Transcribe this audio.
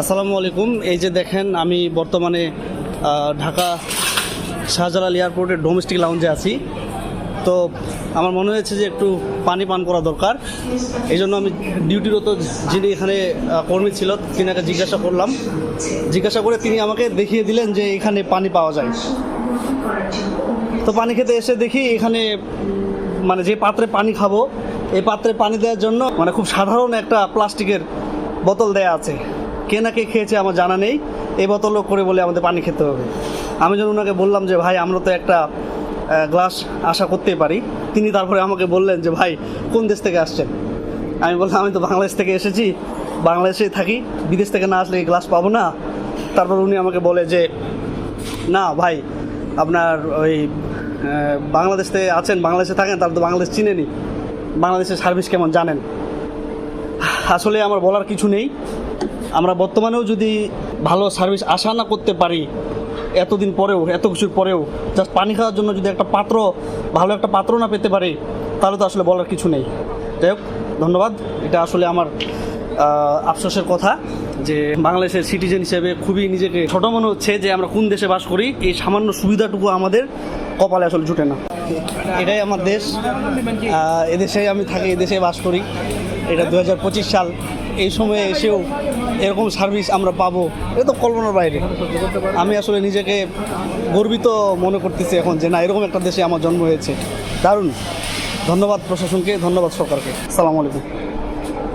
আসসালামু আলাইকুম। এই যে দেখেন, আমি বর্তমানে ঢাকা শাহজালাল এয়ারপোর্টের ডোমেস্টিক লাউঞ্জে আছি। তো আমার মনে হয়েছে যে একটু পানি পান করা দরকার। এই জন্য আমি ডিউটিরত যিনি এখানে কর্মী ছিল তিনি তিনাকে জিজ্ঞাসা করলাম। জিজ্ঞাসা করে তিনি আমাকে দেখিয়ে দিলেন যে এখানে পানি পাওয়া যায়। তো পানি খেতে এসে দেখি এখানে মানে যে পাত্রে পানি খাব, এই পাত্রে পানি দেওয়ার জন্য মানে খুব সাধারণ একটা প্লাস্টিকের বোতল দেয়া আছে। কে না কে খেয়েছে আমার জানা নেই। এই বোতলও করে বলে আমাদের পানি খেতে হবে। আমি যখন ওনাকে বললাম যে, ভাই, আমরা তো একটা গ্লাস আশা করতেই পারি। তিনি তারপরে আমাকে বললেন যে, ভাই, কোন দেশ থেকে আসছেন? আমি বললাম, আমি তো বাংলাদেশ থেকে এসেছি। বাংলাদেশেই থাকি। বিদেশ থেকে না আসলে গ্লাস পাবো না? তারপর উনি আমাকে বলে যে, না, ভাই, আপনার ওই বাংলাদেশ থেকে আছেন, বাংলাদেশে থাকেন তার তো বাংলাদেশ চিনেনি বাংলাদেশের সার্ভিস কেমন জানেন? আসলে আমার বলার কিছু নেই। আমরা বর্তমানেও যদি ভালো সার্ভিস আশা না করতে পারি, এতদিন পরেও, এত কিছুর পরেও জাস্ট পানি খাওয়ার জন্য যদি একটা পাত্র, ভালো একটা পাত্র না পেতে পারি, তাহলে তো আসলে বলার কিছু নেই। যাই হোক, ধন্যবাদ। এটা আসলে আমার আফসোসের কথা যে বাংলাদেশের সিটিজেন হিসেবে খুবই নিজেকে ছোট মনে হচ্ছে যে আমরা কোন দেশে বাস করি, এই সামান্য সুবিধাটুকু আমাদের কপালে আসলে জুটে না। এটাই আমার দেশ। এদেশে আমি থাকি এদেশে বাস করি। এটা দু হাজার পঁচিশ সাল। এই সময়ে এসেও এরকম সার্ভিস আমরা পাবো, এটা তো কল্পনার বাইরে। আমি আসলে নিজেকে গর্বিত মনে করতেছি এখন যে না, এরকম একটা দেশে আমার জন্ম হয়েছে। দারুণ। ধন্যবাদ প্রশাসনকে, ধন্যবাদ সরকারকে। সালাম আলাইকুম।